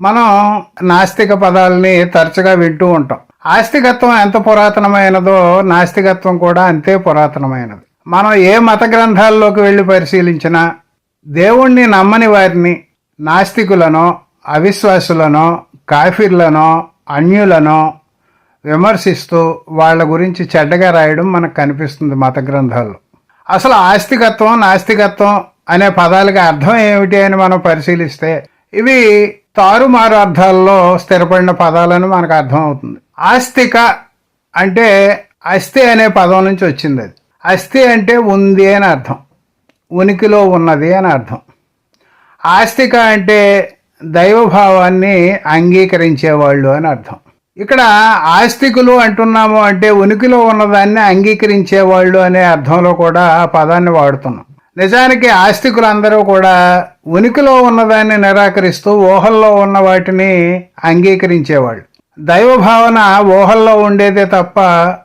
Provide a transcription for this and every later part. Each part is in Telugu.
మనం నాస్తిక పదాలని తరచుగా వింటూ ఉంటాం. ఆస్తికత్వం ఎంత పురాతనమైనదో నాస్తికత్వం కూడా అంతే పురాతనమైనది. మనం ఏ మత గ్రంథాల్లోకి వెళ్ళి పరిశీలించినా దేవుణ్ణి నమ్మని వారిని నాస్తికులనో అవిశ్వాసులనో కాఫీర్లనో అన్యులనో విమర్శిస్తూ వాళ్ళ గురించి చెడ్డగా రాయడం మనకు కనిపిస్తుంది మత గ్రంథాల్లో. అసలు ఆస్తికత్వం నాస్తికత్వం అనే పదాలకి అర్థం ఏమిటి అని మనం పరిశీలిస్తే ఇవి తారుమారు అర్థాల్లో స్థిరపడిన పదాలని మనకు అర్థమవుతుంది ఆస్తిక అంటే అస్థి అనే పదం నుంచి వచ్చింది అది. అస్థి అంటే ఉంది అని అర్థం. ఉనికిలో ఉన్నది అని అర్థం. ఆస్తిక అంటే దైవభావాన్ని అంగీకరించేవాళ్ళు అని అర్థం. ఇక్కడ ఆస్తికులు అంటున్నాము అంటే ఉనికిలో ఉన్నదాన్ని అంగీకరించేవాళ్ళు అనే అర్థంలో కూడా ఆ పదాన్ని వాడుతున్నాం. నిజానికి ఆస్తికులందరూ కూడా ఉనికిలో ఉన్నదాన్ని నిరాకరిస్తూ ఊహల్లో ఉన్న వాటిని అంగీకరించేవాళ్ళు. దైవ భావన ఊహల్లో ఉండేదే తప్ప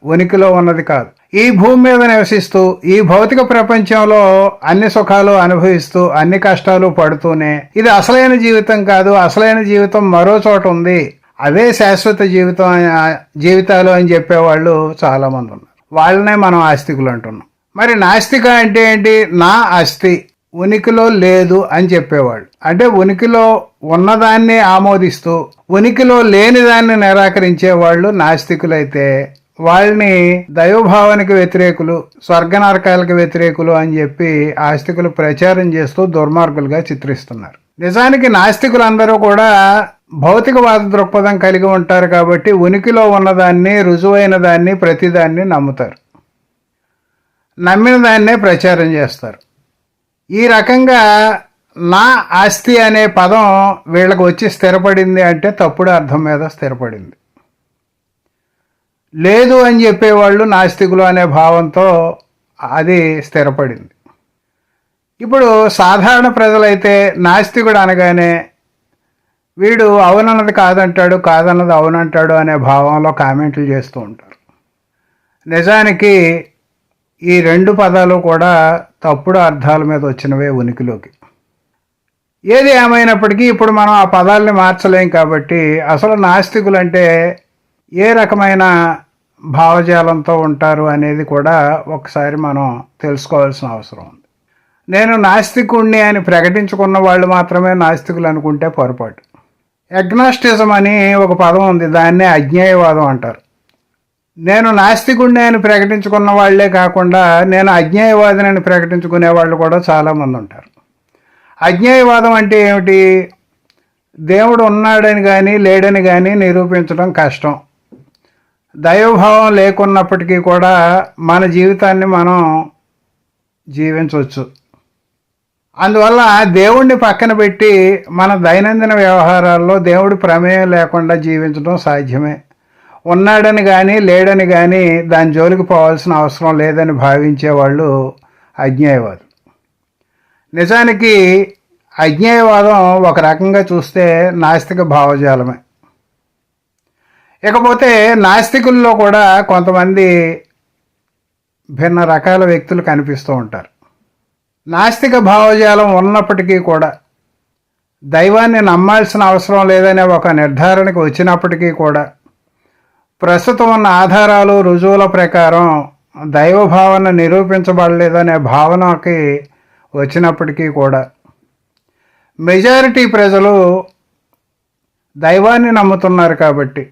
ఉనికిలో ఉన్నది కాదు. ఈ భూమి మీద నివసిస్తూ ఈ భౌతిక ప్రపంచంలో అన్ని సుఖాలు అనుభవిస్తూ అన్ని కష్టాలు పడుతూనే ఇది అసలైన జీవితం కాదు అసలైన జీవితం మరో చోట ఉంది అవే శాశ్వత జీవితం జీవితాలు అని చెప్పేవాళ్ళు చాలా మంది ఉన్నారు. వాళ్ళనే మనం ఆస్తికులు అంటున్నాం. మరి నాస్తిక అంటే ఏంటి? నా ఆస్తి ఉనికిలో లేదు అని చెప్పేవాళ్ళు అంటే ఉనికిలో ఉన్నదాన్ని ఆమోదిస్తూ ఉనికిలో లేని దాన్ని నిరాకరించే వాళ్ళు నాస్తికులైతే వాళ్ళని దైవభావానికి వ్యతిరేకులు స్వర్గ నరకాలకు వ్యతిరేకులు అని చెప్పి ఆస్తికులు ప్రచారం చేస్తూ దుర్మార్గులుగా చిత్రిస్తున్నారు. నిజానికి నాస్తికులందరూ కూడా భౌతికవాద దృక్పథం కలిగి ఉంటారు కాబట్టి ఉనికిలో ఉన్నదాన్ని రుజువైన దాన్ని ప్రతిదాన్ని నమ్ముతారు. నమ్మిన దాన్నే ప్రచారం చేస్తారు. ఈ రకంగా నా ఆస్తి అనే పదం వీళ్ళకి వచ్చి స్థిరపడింది అంటే తప్పుడు అర్థం మీద స్థిరపడింది. లేదు అని చెప్పేవాళ్ళు నాస్తికులు అనే భావంతో అది స్థిరపడింది. ఇప్పుడు సాధారణ ప్రజలైతే నాస్తికుడు అనగానే వీడు అవునన్నది కాదంటాడు కాదన్నది అవునంటాడు అనే భావంలో కామెంట్లు చేస్తూ ఉంటారు. నిజానికి ఈ రెండు పదాలు కూడా తప్పుడు అర్థాల మీద వచ్చినవే ఉనికిలోకి. ఏది ఏమైనప్పటికీ ఇప్పుడు మనం ఆ పదాలని మార్చలేం కాబట్టి అసలు నాస్తికులు అంటే ఏ రకమైన భావజాలంతో ఉంటారు అనేది కూడా ఒకసారి మనం తెలుసుకోవాల్సిన అవసరం ఉంది. నేను నాస్తికుణ్ణి అని ప్రకటించుకున్న వాళ్ళు మాత్రమే నాస్తికులు అనుకుంటే పొరపాటు. అగ్నాస్టిజం అని ఒక పదం ఉంది దాన్నే అజ్ఞేయవాదం అంటారు. నేను నాస్తికుణ్ణి అని ప్రకటించుకున్న వాళ్ళే కాకుండా నేను అజ్ఞేయవాదిని అని ప్రకటించుకునే వాళ్ళు కూడా చాలామంది ఉంటారు. అజ్ఞేయవాదం అంటే ఏమిటి? దేవుడు ఉన్నాడని కానీ లేడని కానీ నిరూపించడం కష్టం. దైవభావం లేకున్నప్పటికీ కూడా మన జీవితాన్ని మనం జీవించవచ్చు. అందువల్ల దేవుణ్ణి పక్కన పెట్టి మన దైనందిన వ్యవహారాల్లో దేవుడి ప్రమేయం లేకుండా జీవించడం సాధ్యమే. ఉన్నాడని కానీ లేడని కానీ దాని జోలికి పోవాల్సిన అవసరం లేదని భావించేవాళ్ళు అజ్ఞేయవాదులు. నిజానికి అజ్ఞేయవాదం ఒక రకంగా చూస్తే నాస్తిక భావజాలమే. ఇకపోతే నాస్తికుల్లో కూడా కొంతమంది భిన్న రకాల వ్యక్తులు కనిపిస్తూ ఉంటారు. నాస్తిక భావజాలం ఉన్నప్పటికీ కూడా దైవాన్ని నమ్మాల్సిన అవసరం లేదనే ఒక నిర్ధారణకు వచ్చినప్పటికీ కూడా ప్రస్తుతం ఉన్న ఆధారాలు రుజువుల ప్రకారం దైవభావన నిరూపించబడలేదనే భావనకి వచ్చినప్పటికీ కూడా మెజారిటీ ప్రజలు దైవాన్ని నమ్ముతున్నారు కాబట్టి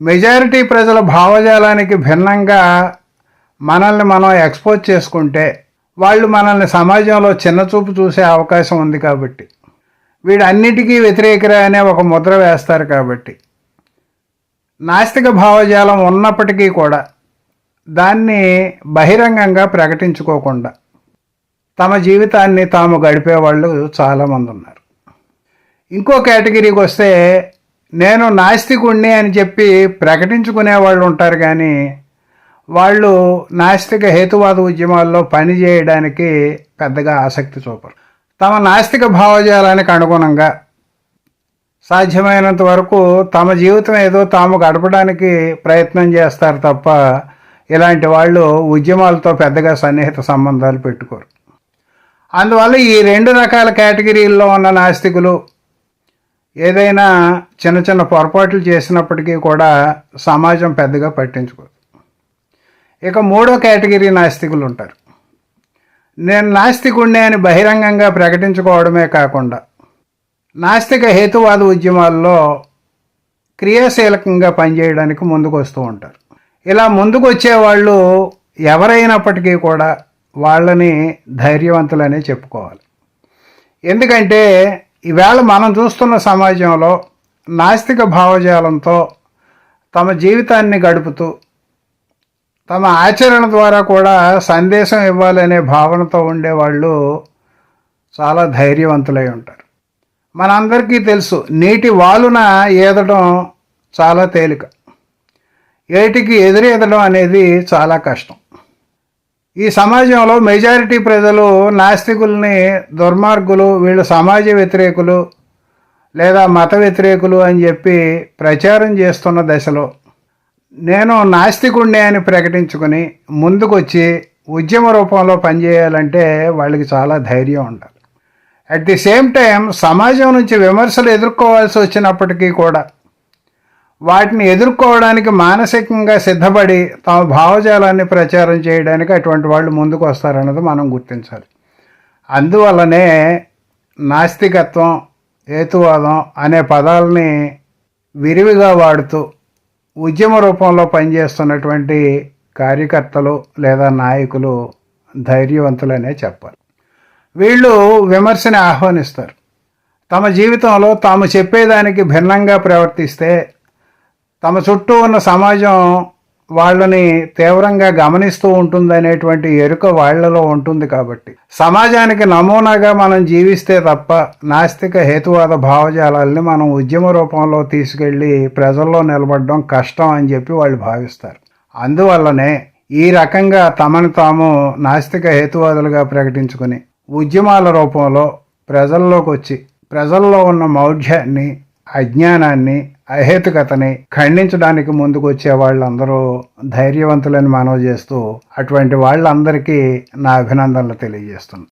మెజారిటీ ప్రజల భావజాలానికి భిన్నంగా మనల్ని మనం ఎక్స్పోజ్ చేసుకుంటే వాళ్ళు మనల్ని సమాజంలో చిన్నచూపు చూసే అవకాశం ఉంది కాబట్టి వీడు అన్నిటికీ వ్యతిరేకరా అనే ఒక ముద్ర వేస్తారు కాబట్టి నాస్తిక భావజాలం ఉన్నప్పటికీ కూడా దాన్ని బహిరంగంగా ప్రకటించుకోకుండా తమ జీవితాన్ని తాము గడిపే వాళ్ళు చాలామంది ఉన్నారు. ఇంకో కేటగిరీకి వస్తే నేను నాస్తికుణ్ణి అని చెప్పి ప్రకటించుకునే వాళ్ళు ఉంటారు కానీ వాళ్ళు నాస్తిక హేతువాద ఉద్యమాల్లో పనిచేయడానికి పెద్దగా ఆసక్తి చూపరు. తమ నాస్తిక భావజాలానికి అనుగుణంగా సాధ్యమైనంత వరకు తమ జీవితం ఏదో తాము గడపడానికి ప్రయత్నం చేస్తారు తప్ప ఇలాంటి వాళ్ళు ఉద్యమాలతో పెద్దగా సన్నిహిత సంబంధాలు పెట్టుకోరు. అందువల్ల ఈ రెండు రకాల కేటగిరీల్లో ఉన్న నాస్తికులు ఏదైనా చిన్న చిన్న పొరపాట్లు చేసినప్పటికీ కూడా సమాజం పెద్దగా పట్టించుకోదు ఇక మూడో కేటగిరీ నాస్తికులు ఉంటారు. నేను నాస్తికుణ్ణి అని బహిరంగంగా ప్రకటించుకోవడమే కాకుండా నాస్తిక హేతువాద ఉద్యమాల్లో క్రియాశీలకంగా పనిచేయడానికి ముందుకు వస్తూ ఉంటారు. ఇలా ముందుకు వచ్చేవాళ్ళు ఎవరైనప్పటికీ కూడా వాళ్ళని ధైర్యవంతులనే చెప్పుకోవాలి. ఎందుకంటే ఈవేళ మనం చూస్తున్న సమాజంలో నాస్తిక భావజాలంతో తమ జీవితాన్ని గడుపుతూ తమ ఆచరణ ద్వారా కూడా సందేశం ఇవ్వాలనే భావనతో ఉండేవాళ్ళు చాలా ధైర్యవంతులై ఉంటారు. మనందరికీ తెలుసు నీటి వాలున ఈదడం చాలా తేలిక. ఏటికి ఎదురేదడం అనేది చాలా కష్టం. ఈ సమాజంలో మెజారిటీ ప్రజలు నాస్తికుల్ని దుర్మార్గులు వీళ్ళు సమాజ వ్యతిరేకులు లేదా మత వ్యతిరేకులు అని చెప్పి ప్రచారం చేస్తున్న దశలో నేను నాస్తికుణ్ణి అని ప్రకటించుకుని ముందుకొచ్చి ఉద్యమ రూపంలో పనిచేయాలంటే వాళ్ళకి చాలా ధైర్యం ఉండాలి. అట్ ది సేమ్ టైం సమాజం నుంచి విమర్శలు ఎదుర్కోవాల్సి వచ్చినప్పటికీ కూడా వాటిని ఎదుర్కోవడానికి మానసికంగా సిద్ధపడి తమ భావజాలాన్ని ప్రచారం చేయడానికి అటువంటి వాళ్ళు ముందుకు వస్తారన్నది మనం గుర్తించాలి. అందువల్లనే నాస్తికత్వం హేతువాదం అనే పదాలని విరివిగా వాడుతూ ఉద్యమ రూపంలో పనిచేస్తున్నటువంటి కార్యకర్తలు లేదా నాయకులు ధైర్యవంతులనే చెప్పాలి. వీళ్ళు విమర్శని ఆహ్వానిస్తారు. తమ జీవితంలో తాము చెప్పేదానికి భిన్నంగా ప్రవర్తిస్తే తమ చుట్టూ ఉన్న సమాజం వాళ్ళని తీవ్రంగా గమనిస్తూ ఉంటుందనేటువంటి ఎరుక వాళ్ళలో ఉంటుంది కాబట్టి. సమాజానికి నమూనాగా మనం జీవిస్తే తప్ప నాస్తిక హేతువాద భావజాలాల్ని మనం ఉద్యమ రూపంలో తీసుకెళ్ళి ప్రజల్లో నిలబడడం కష్టం అని చెప్పి వాళ్ళు భావిస్తారు. అందువల్లనే ఈ రకంగా తమను తాము నాస్తిక హేతువాదులుగా ప్రకటించుకుని ఉద్యమాల రూపంలో ప్రజల్లోకి వచ్చి ప్రజల్లో ఉన్న మౌఢ్యాన్ని అజ్ఞానాన్ని అహేతుకతని ఖండించడానికి ముందుకు వచ్చే వాళ్ళందరూ ధైర్యవంతులని మనవి చేస్తూ అటువంటి వాళ్ళందరికీ నా అభినందనలు తెలియజేస్తున్నాను.